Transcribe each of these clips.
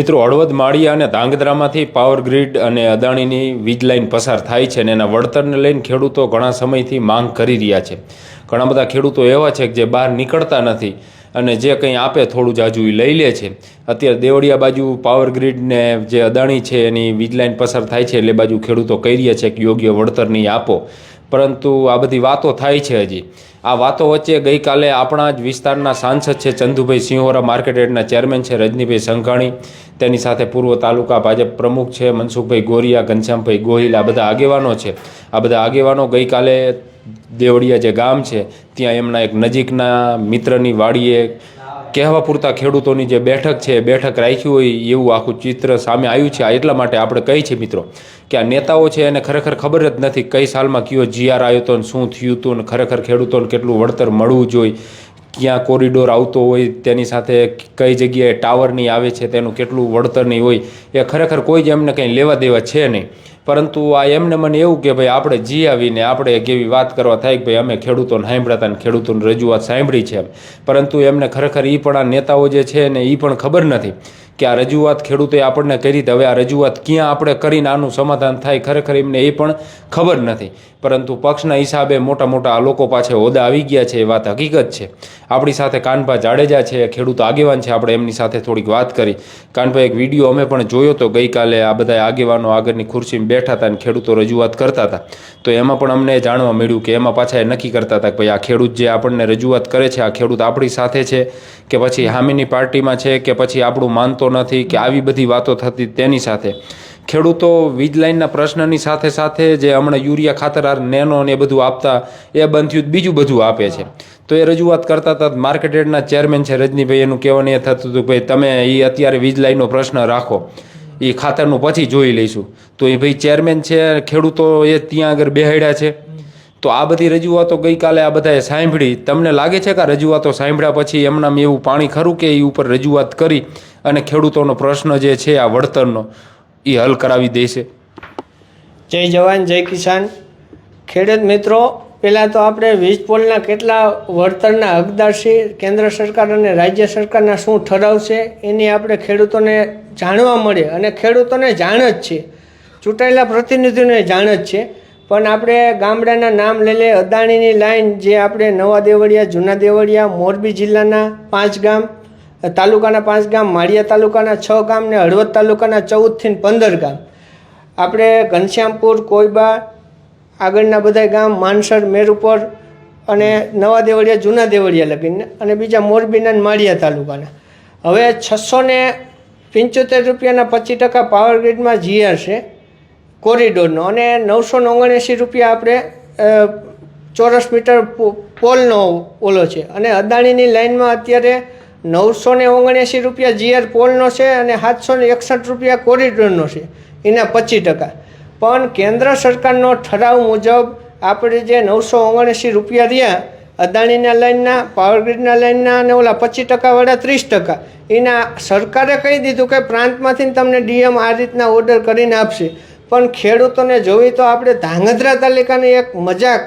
મિત્રો, હળવદ, માળિયા અને ધાંગધ્રામાંથી power grid અને અદાણીની વીજ લાઇન પસાર થાય છે અને એના વળતરને લઈને ખેડૂતો ઘણા સમયથી માંગ કરી રહ્યા છે. ઘણા બધા ખેડૂતો એવા છે કે જે બહાર નીકળતા નથી અને જે કંઈ આપે થોડું જાજુ એ લઈ લે છે. અત્યારે દેવળિયા બાજુ પાવર ગ્રીડને જે અદાણી છે એની વીજ લાઇન પસાર થાય છે એટલે બાજુ ખેડૂતો કહી રહ્યા છે કે યોગ્ય વળતર નહીં આપો. પરંતુ આ બધી વાતો થાય છે હજી. આ વાતો વચ્ચે ગઈકાલે આપણા જ વિસ્તારના સાંસદ છે ચંદુભાઈ સિંહોરા, માર્કેટ ચેરમેન છે રજનીભાઈ સંઘાણી, તેની સાથે પૂર્વ તાલુકા ભાજપ પ્રમુખ છે મનસુખભાઈ ગોરિયા, ઘનશ્યામભાઈ ગોહિલ, આ બધા આગેવાનો છે. આ બધા આગેવાનો ગઈકાલે દેવળિયા જે ગામ છે, ત્યાં એમના એક નજીકના મિત્રની વાડીએ કહેવા પૂરતા ખેડૂતોની જે બેઠક છે, એ બેઠક રાખી હોય એવું આખું ચિત્ર સામે આવ્યું છે. આ એટલા માટે આપણે કહી છીએ મિત્રો કે આ નેતાઓ છે એને ખરેખર ખબર જ નથી કઈ સાલમાં કયો જીઆર આવ્યો હતો ને શું થયું હતું ને ખરેખર ખેડૂતોને કેટલું વળતર મળવું જોઈએ, ક્યાં કોરિડોર આવતો હોય, તેની સાથે કઈ જગ્યાએ ટાવરની આવે છે, તેનું કેટલું વળતર નહીં હોય, એ ખરેખર કોઈ જ એમને કંઈ લેવા દેવા છે નહીં. પરંતુ આ એમને મને એવું કે ભાઈ, આપણે જી આવીને આપણે કેવી વાત કરવા થાય કે ભાઈ, અમે ખેડૂતોને સાંભળ્યા હતા ને ખેડૂતોની રજૂઆત સાંભળી છે પરંતુ એમને ખરેખર એ પણ આ નેતાઓ જે છે ને એ પણ ખબર નથી. કે આ રજૂઆત ખેડૂતોએ આપણને કરી હતી હવે આ રજૂઆત ક્યાં આપણે કરીને આનું સમાધાન થાય ખરેખર એમને એ પણ ખબર નથી. પરંતુ પક્ષના હિસાબે મોટા મોટા આ લોકો પાસે હોદ્દા આવી ગયા છે એ વાત હકીકત છે. આપણી સાથે કાનભા જાડેજા છે, ખેડૂત આગેવાન છે, આપણે એમની સાથે થોડીક વાત કરી. કાનભાઈ, એક વીડિયો અમે પણ જોયો તો ગઈકાલે આ બધા આગેવાનો આગળની ખુરશીમાં બેઠા હતા અને ખેડૂતો રજૂઆત કરતા હતા. તો એમાં પણ અમને જાણવા મળ્યું કે એમાં પાછા એ નક્કી કરતા હતા કે ભાઈ આ ખેડૂત જે આપણને રજૂઆત કરે છે, આ ખેડૂત આપણી સાથે છે કે પછી હામીની પાર્ટીમાં છે કે પછી આપણું માનતો નથી કે આવી બધી વાતો થતી તેની સાથે. ખેડૂતો વીજ લાઇનના પ્રશ્નની સાથે સાથે જે હમણાં યુરિયા ખાતર નેનો ને એ બધું આપતા, એ બંધ થયું, બીજું બધું આપે છે. તો એ રજૂઆત કરતા હતા માર્કેટેડના ચેરમેન છે રજનીભાઈ, એનું કહેવાનું એ થતું હતું ભાઈ, તમે એ અત્યારે વીજ લાઇનનો પ્રશ્ન રાખો. એ ખાતરનું પછી જોઈ લઈશું. તો એ ભાઈ ચેરમેન છે, ખેડૂતો એ ત્યાં આગળ બેહાડ્યા છે. તો આ બધી રજૂઆતો ગઈકાલે આ બધાએ સાંભળી. તમને લાગે છે કે આ રજૂઆતો સાંભળ્યા પછી એમનામ એવું પાણી ખરું કે એ ઉપર રજૂઆત કરી? અને ખેડૂતોનો પ્રશ્ન જે છે, આ વળતરનો એ હલ કરાવી દેશે. જય જવાન, જય કિસાન. ખેડૂત મિત્રો, પહેલાં તો આપણે વીજ પોલના કેટલા વળતરના હકદાર છે, કેન્દ્ર સરકાર અને રાજ્ય સરકારના શું ઠરાવ છે, એની આપણે ખેડૂતોને જાણવા મળે. અને ખેડૂતોને જાણ જ છે. ચૂંટાયેલા પ્રતિનિધિઓને જાણ જ છે. પણ આપણે ગામડાના નામ લઈ લે અદાણીની લાઈન જે આપણે નવા દેવળિયા, જૂના દેવળિયા, મોરબી જિલ્લાના પાંચ ગામ તાલુકાના પાંચ ગામ, માળિયા તાલુકાના છ ગામ ને હળવદ તાલુકાના ચૌદથી પંદર ગામ. આપણે ઘનશ્યામપુર કોઈબા આગળના બધા ગામ, માનસર, મેરુપર અને નવા દેવળિયા, જૂના દેવળિયા લગીને અને બીજા મોરબીના માળિયા તાલુકાના. હવે છસો ને પંચોતેર રૂપિયાના પચીસ ટકા પાવર ગ્રીડમાં જીઆર છે કોરિડોરનો અને નવસો ઓગણએંસી રૂપિયા આપણે ચોરસ મીટર પોલનો ઓલો છે. અને અદાણીની લાઇનમાં અત્યારે નવસો ને ઓગણએંસી રૂપિયા જીઆર પોલનો છે અને સાતસો ને એકસઠ રૂપિયા કોરિડોરનો છે. એના પચીસ ટકા. પણ કેન્દ્ર સરકારનો ઠરાવ મુજબ આપણે જે નવસો ઓગણએંસી રૂપિયા રહ્યા, અદાણીના લાઇનના, પાવર ગ્રીડના લાઇનના અને ઓલા પચીસ ટકાવાળા ત્રીસ ટકા, એના સરકારે કહી દીધું કે પ્રાંતમાંથી તમને ડીએમ આ રીતના ઓર્ડર કરીને આપશે. પણ ખેડૂતોને જોવી તો આપણે ધાંગધ્રા તાલુકાની એક મજાક,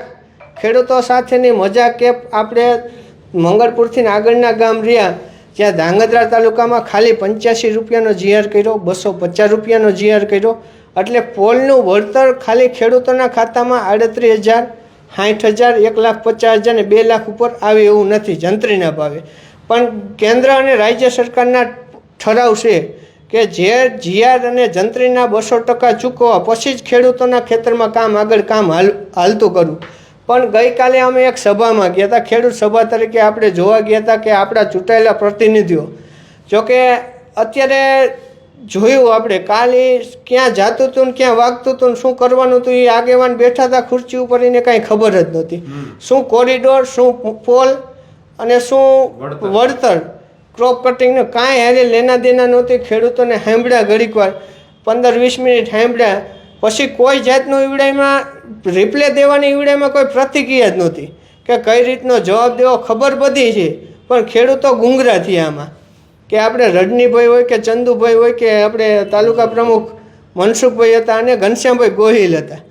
ખેડૂતો સાથેની મજાક કે આપણે મંગળપુરથી આગળના ગામ રહ્યા, જ્યાં ધાંગધ્રા તાલુકામાં ખાલી પંચ્યાસી રૂપિયાનો જીઆર કર્યો, બસો પચાસ રૂપિયાનો જીઆર કર્યો, એટલે પોલનું વળતર ખાલી ખેડૂતોના ખાતામાં આડત્રીસ હજાર, સાઠ હજાર, એક લાખ પચાસ હજાર ને બે લાખ ઉપર આવે એવું નથી જંત્રીના ભાવે. પણ કેન્દ્ર અને રાજ્ય સરકારના ઠરાવ છે કે જે જીઆર અને જંત્રીના બસો ટકા ચૂકવવા, પછી જ ખેડૂતોના ખેતરમાં કામ આગળ કામ હાલ, હાલતું કરવું. પણ ગઈકાલે અમે એક સભામાં ગયા હતા ખેડૂત સભા તરીકે આપણે જોવા ગયા હતા કે આપણા ચૂંટાયેલા પ્રતિનિધિઓ જોકે અત્યારે જોયું આપણે કાલે ક્યાં જાતું હતું ને ક્યાં વાગતું હતું ને શું કરવાનું હતું એ આગેવાન બેઠા હતા ખુરચી ઉપર એને કાંઈ ખબર જ નહોતી. શું કોરિડોર શું પોલ અને શું વળતર. ક્રોપ કટિંગનું કાંઈ હારે લેના દેના નહોતી ખેડૂતોને સાંભળ્યા ઘડીક વાર પંદર વીસ મિનિટ સાંભળ્યા પછી કોઈ જાતનું ઈવડાઈમાં રિપ્લે દેવાની ઈવડાઈમાં કોઈ પ્રતિક્રિયા જ નહોતી. કે કઈ રીતનો જવાબ દેવો ખબર બધી છે, પણ ખેડૂતો ગુંગરા થયા આમાં. કે આપણે રજનીભાઈ હોય કે ચંદુભાઈ હોય કે આપણે તાલુકા પ્રમુખ મનસુખભાઈ હતા અને ઘનશ્યામભાઈ ગોહિલ હતા.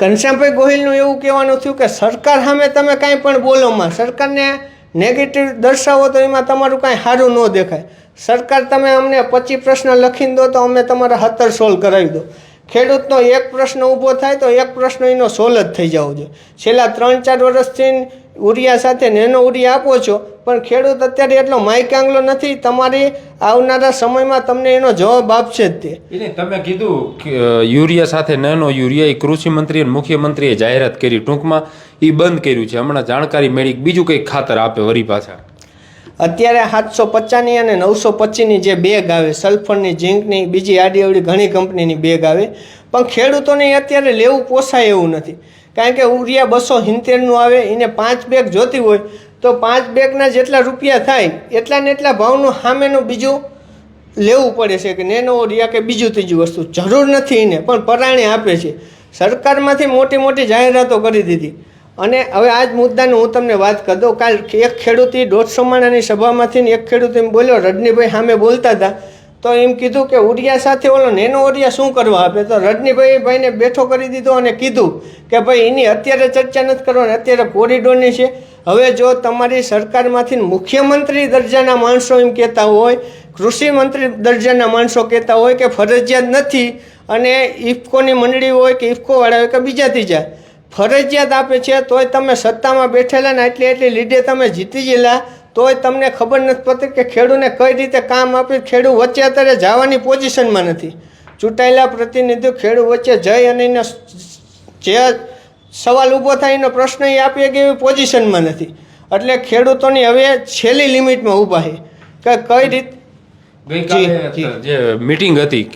ઘનશ્યામભાઈ ગોહિલનું એવું કહેવાનું થયું કે સરકાર સામે તમે કાંઈ પણ બોલોમાં સરકારને નેગેટિવ દર્શાવો તો એમાં તમારું કાંઈ સારું ન દેખાય. સરકાર તમે અમને પચીસ પ્રશ્ન લખીને દો તો અમે તમારા હતર સોલ્વ કરાવી દો. ખેડૂતનો એક પ્રશ્ન ઊભો થાય તો એક પ્રશ્ન એનો સોલ્વ જ થઈ જવો જોઈએ. છેલ્લા ત્રણ ચાર વર્ષથી ઉરિયા સાથે નેનો ઉરિયા આપો છો, પણ ખેડૂત અત્યારે એટલો માયકાંગલો નથી, તમારી આવનારા સમયમાં તમને એનો જવાબ આપશે જ તે. તમે કીધું યુરિયા સાથે નાનો યુરિયા એ કૃષિ મંત્રી અને મુખ્યમંત્રીએ જાહેરાત કરી ટૂંકમાં એ બંધ કર્યું છે. હમણાં જાણકારી મેળવી બીજું કંઈક ખાતર આપે વરી પાછા. અત્યારે સાતસો પચાસની અને નવસો પચીસની જે બેગ આવે સલ્ફરની ઝીંકની બીજી આડી અવડી ઘણી કંપનીની બેગ આવે. પણ ખેડૂતોને અત્યારે લેવું પોસાય એવું નથી. કારણ કે ઉરિયા બસો સિત્તેરનું આવે, એને પાંચ બેગ જોતી હોય, તો પાંચ બેગના જેટલા રૂપિયા થાય, એટલા ને એટલા ભાવનું સામેનું બીજું લેવું પડે છે કે નેનો, ઉરિયા કે બીજું ત્રીજું વસ્તુ. જરૂર નથી એને, પણ પરાણે આપે છે. સરકારમાંથી મોટી મોટી જાહેરાતો કરી દીધી. અને હવે આ જ મુદ્દાની હું તમને વાત કરી દઉં. કાલ એક ખેડૂતે દોઢસો માણાની સભામાંથી એક ખેડૂત એમ બોલ્યો, રજનીભાઈ સામે બોલતા હતા. તો એમ કીધું કે ઉડિયા સાથે ઓલો નેનો ઉડિયા શું કરવા આપે? તો રજનીભાઈ ભાઈને બેઠો કરી દીધો અને કીધું કે, ભાઈ, એની અત્યારે ચર્ચા નથી કરવાની, અત્યારે કોરિડોરની છે. હવે જો તમારી સરકારમાંથી મુખ્યમંત્રી દરજાના માણસો એમ કહેતા હોય, કૃષિ મંત્રી દરજાના માણસો કહેતા હોય કે ફરજિયાત નથી અને ઇફકોની મંડળી હોય કે ઇફકોવાળા હોય કે બીજા ત્રીજા ફરજિયાત આપે છે તોય તમે સત્તામાં બેઠેલા ને એટલી એટલી લીડે તમે જીતી ગયેલા તોય તમને ખબર નથી પડતી કે ખેડૂને કઈ રીતે કામ આપી ખેડૂત વચ્ચે અત્યારે જવાની પોઝિશનમાં નથી. ચૂંટાયેલા પ્રતિનિધિઓ ખેડૂત વચ્ચે જઈ અને એને જે સવાલ ઊભો થાય એનો પ્રશ્ન એ આપીએ કે એવી પોઝિશનમાં નથી. એટલે ખેડૂતોની હવે છેલ્લી લિમિટમાં ઊભા છે. કે કઈ રીતે જે મીટિંગ હતી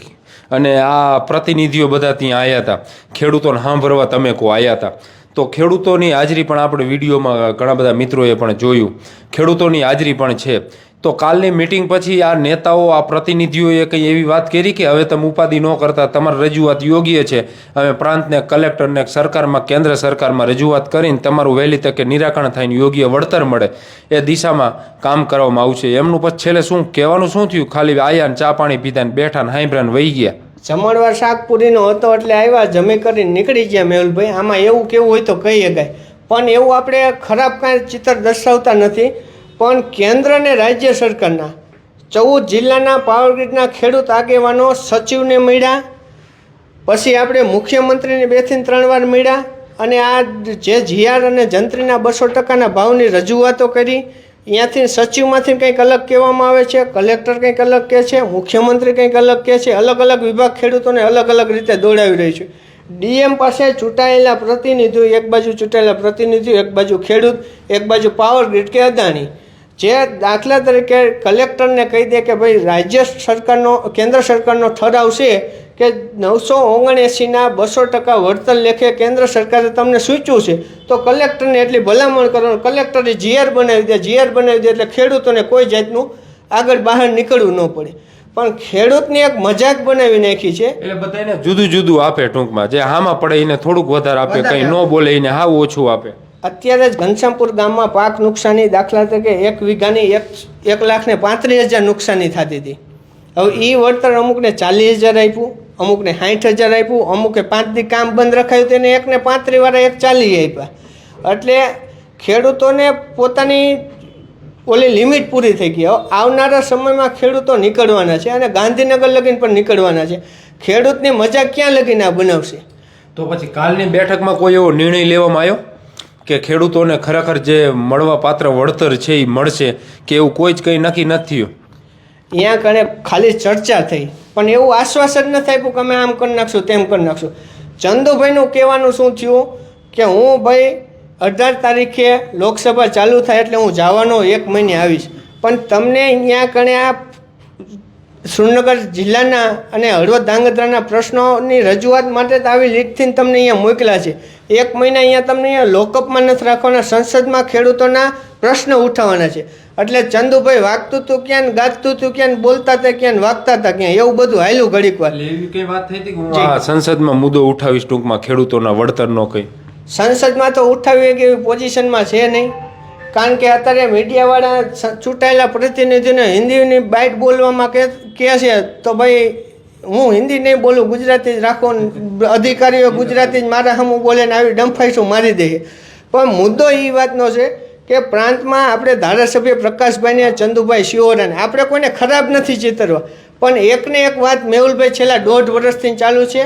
અને આ પ્રતિનિધિઓ બધા ત્યાં આવ્યા હતા. ખેડૂતોને સાંભળવા તમે કો આવ્યા હતા. તો ખેડૂતોની હાજરી પણ આપણે વિડીયોમાં ઘણા બધા મિત્રોએ પણ જોયું. ખેડૂતોની હાજરી પણ છે. તો કાલની મિટિંગ પછી આ નેતાઓ, આ પ્રતિનિધિઓએ કંઈ એવી વાત કરી કે હવે તમે ઉપાધિ ન કરતા, તમારી રજૂઆત યોગ્ય છે? અમે પ્રાંતને, કલેક્ટરને, સરકારમાં, કેન્દ્ર સરકારમાં રજૂઆત કરીને તમારું વહેલી તકે નિરાકરણ થઈને યોગ્ય વળતર મળે. એ દિશામાં કામ કરવામાં આવશે. એમનું પછી છેલ્લે શું કહેવાનું શું થયું? ખાલી આયાને ચા પાણી પીધા ને બેઠા ને હાંભળ્યા વહી ગયા. જમણવાર શાકપુરીનો હતો એટલે આવ્યા, જમી કરીને નીકળી ગયા મેહુલભાઈ. આમાં એવું કેવું હોય તો કહી શકાય. પણ એવું આપણે ખરાબ કાંઈ ચિત્ર દર્શાવતા નથી. પણ કેન્દ્ર અને રાજ્ય સરકારના ચૌદ જિલ્લાના પાવર ગ્રીડના ખેડૂત આગેવાનો સચિવને મળ્યા. પછી આપણે મુખ્યમંત્રીને બેથી ત્રણ વાર મળ્યા અને આ જે જીઆર અને જંત્રીના બસો ટકાના ભાવની રજૂઆતો કરી. અહીંયાથી સચિવમાંથી કંઈક અલગ કહેવામાં આવે છે, કલેક્ટર કંઈક અલગ કહે છે, મુખ્યમંત્રી કંઈક અલગ કહે છે, અલગ અલગ વિભાગ ખેડૂતોને અલગ અલગ રીતે દોડાવી રહી છે. ડીએમ પાસે ચૂંટાયેલા પ્રતિનિધિઓ એક બાજુ ચૂંટાયેલા પ્રતિનિધિઓ, એક બાજુ ખેડૂત, એક બાજુ પાવર ગ્રીડ કે અદાણી. જે દાખલા તરીકે કલેક્ટરને કહી દે કે ભાઈ રાજ્ય સરકારનો કેન્દ્ર સરકારનો ઠરાવ છે કે નવસો ઓગણએંસીના બસો ટકા વળતર લેખે કેન્દ્ર સરકારે તમને સૂચવ્યું છે તો કલેક્ટરને એટલી ભલામણ કરો. કલેક્ટરે જીઆર બનાવી દે. જીઆર બનાવી દે એટલે ખેડૂતોને કોઈ જાતનું આગળ બહાર નીકળવું ન પડે. પણ ખેડૂતની એક મજાક બનાવી નાખી છે. એટલે બધાને જુદું જુદું આપે ટૂંકમાં. જે હામાં પડે એને થોડુંક વધારે આપે કંઈ ન બોલે એને હા ઓછું આપે. અત્યારે જ ઘનશ્યામપુર ગામમાં પાક નુકસાની દાખલા તરીકે એક વીઘાની એક એક લાખ ને પાંત્રીસ હજાર નુકસાની થતી હતી. હવે એ વળતર અમુકને ચાલીસ હજાર આપ્યું, અમુકને સાઠ હજાર આપ્યું, અમુકે પાંચ દી કામ બંધ રખાયું, તેને એકને પાંત્રી વાળા એક ચાલીસ આપ્યા. એટલે ખેડૂતોને પોતાની ઓલી લિમિટ પૂરી થઈ ગઈ. હવે આવનારા સમયમાં ખેડૂતો નીકળવાના છે અને ગાંધીનગર લગીને પણ નીકળવાના છે. ખેડૂતની મજા ક્યાં લગીને આ બનાવશે? તો પછી કાલની બેઠકમાં કોઈ એવો નિર્ણય લેવામાં આવ્યો? કે ખેડૂતોને ખરેખર જે મળવા પાત્ર વળતર છે એ મળશે કે એવું કોઈ જ કંઈ નક્કી નથી થયું. અહીંયા કણે ખાલી ચર્ચા થઈ. પણ એવું આશ્વાસન ન થાય કે અમે આમ કરી નાખશું, તેમ કરી નાખશું. ચંદુભાઈનું કહેવાનું શું થયું? કે હું ભાઈ અઢાર તારીખે લોકસભા ચાલુ થાય એટલે હું જવાનો એક મહિને આવીશ. પણ તમને અહીંયા કણે આ સુરનગર જિલ્લાના અને હળવદ ધાંગધ્રાના પ્રશ્નોની રજૂઆત માટે તો આવી લીકથી તમને અહીંયા મોકલ્યા છે. એક મહિના અહીંયા તમને અહીંયા લોકઅપમાં નથી રાખવાના સંસદમાં ખેડૂતોના પ્રશ્ન ઉઠાવવાના છે. એટલે ચંદુભાઈ વાગતું તું ક્યાં ને ગાતું તું ક્યાં બોલતા હતા ક્યાં વાગતા હતા ક્યાં? એવું બધું હાલ્યું ઘડીક વાર. એવી કઈ વાત થઈ હતી હું સંસદમાં મુદ્દો ઉઠાવીશ ટૂંકમાં ખેડૂતોના વળતરનો કંઈ. સંસદમાં તો ઉઠાવી કે એવી પોઝિશનમાં છે નહીં. કારણ કે અત્યારે મીડિયાવાળા ચૂંટાયેલા પ્રતિનિધિને હિન્દીની બાઇટ બોલવામાં કે, કહે છે, તો ભાઈ, હું હિન્દી નહીં બોલું, ગુજરાતી જ રાખો, અધિકારીઓ ગુજરાતી જ મારા હમું બોલે ને આવી ડંફાઈશું મારી દઈએ પણ મુદ્દો એ વાતનો છે કે પ્રાંતમાં આપણે ધારાસભ્ય પ્રકાશભાઈને ચંદુભાઈ શિવોરાને આપણે કોઈને ખરાબ નથી ચિતરવા. પણ એકને એક વાત મેહુલભાઈ છેલ્લા દોઢ વર્ષથી ચાલુ છે.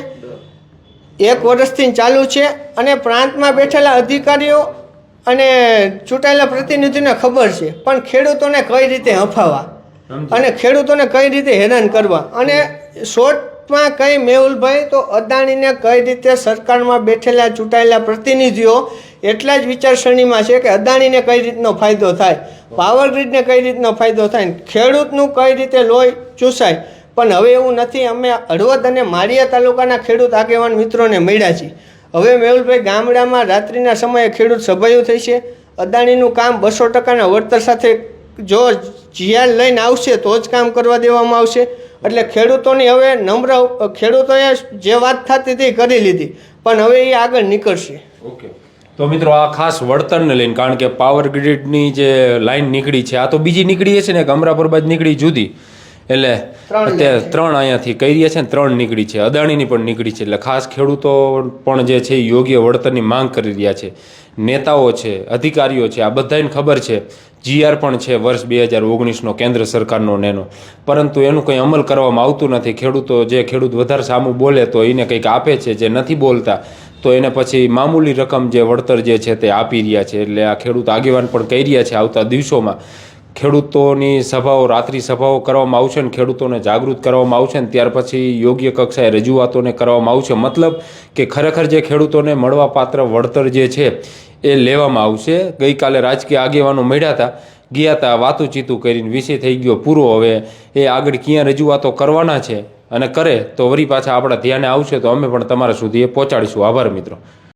એક વર્ષથી ચાલુ છે અને પ્રાંતમાં બેઠેલા અધિકારીઓ અને ચૂંટાયેલા પ્રતિનિધિને ખબર છે પણ ખેડૂતોને કઈ રીતે હંફાવા? અને ખેડૂતોને કઈ રીતે હેરાન કરવા? અને શોર્ટમાં કઈ મેહુલભાઈ તો અદાણીને કઈ રીતે સરકારમાં બેઠેલા ચૂંટાયેલા પ્રતિનિધિઓ એટલા જ વિચારસરણીમાં છે કે અદાણીને કઈ રીતનો ફાયદો થાય પાવર ગ્રીડને કઈ રીતનો ફાયદો થાય ખેડૂતનું કઈ રીતે લોહી ચૂસાય? પણ હવે એવું નથી અમે હળવદ અને માળિયા તાલુકાના ખેડૂત આગેવાન મિત્રોને મળ્યા છીએ. હવે મેહુલભાઈ ગામડામાં રાત્રિના સમયે ખેડૂત સભાયું થઈ અદાણીનું કામ બસો ટકાના વળતર સાથે જો જીઆર લઈને આવશે તો જ કામ કરવા દેવામાં આવશે. એટલે ખેડૂતોની હવે નમ્ર, ખેડૂતોએ જે વાત થતી હતી કરી લીધી. પણ હવે એ આગળ નીકળશે. ઓકે. તો મિત્રો આ ખાસ વળતરને લઈને, કારણ કે પાવર ગ્રીડની જે લાઈન નીકળી છે, આ તો બીજી નીકળી છે ને, કે અમરાપુર બાદ નીકળી જુદી. એટલે અત્યારે ત્રણ અહીંયાથી કરી છે ને ત્રણ નીકળી છે. અદાણીની પણ નીકળી છે. એટલે ખાસ ખેડૂતો પણ જે છે યોગ્ય વળતરની માંગ કરી રહ્યા છે. નેતાઓ છે અધિકારીઓ છે આ બધાને ખબર છે. જીઆર પણ છે વર્ષ બે હજાર ઓગણીસનો કેન્દ્ર સરકારનો નેનો પરંતુ એનું કંઈ અમલ કરવામાં આવતું નથી. ખેડૂતો જે ખેડૂત વધારે સામું બોલે તો એને કંઈક આપે છે. જે નથી બોલતા તો એને પછી મામૂલી રકમ જે વળતર જે છે તે આપી રહ્યા છે. એટલે આ ખેડૂત આગેવાન પણ કહી રહ્યા છે આવતા દિવસોમાં. ખેડૂતોની સભાઓ, રાત્રિ સભાઓ કરવામાં આવશે ને ખેડૂતોને જાગૃત કરવામાં આવશે ને ત્યાર પછી યોગ્ય કક્ષાએ રજૂઆતોને કરવામાં આવશે. મતલબ કે ખરેખર જે ખેડૂતોને મળવાપાત્ર વળતર જે છે એ લેવામાં આવશે. ગઈકાલે રાજકીય આગેવાનો મળ્યા હતા. ગયા હતા વાતું ચીતું કરીને વિષય થઈ ગયો. પૂરો હવે એ આગળ ક્યાં રજૂઆતો કરવાના છે અને કરે તો વરી પાછા આપણા ધ્યાને આવશે તો અમે પણ તમારા સુધી એ પહોંચાડીશું. આભાર મિત્રો.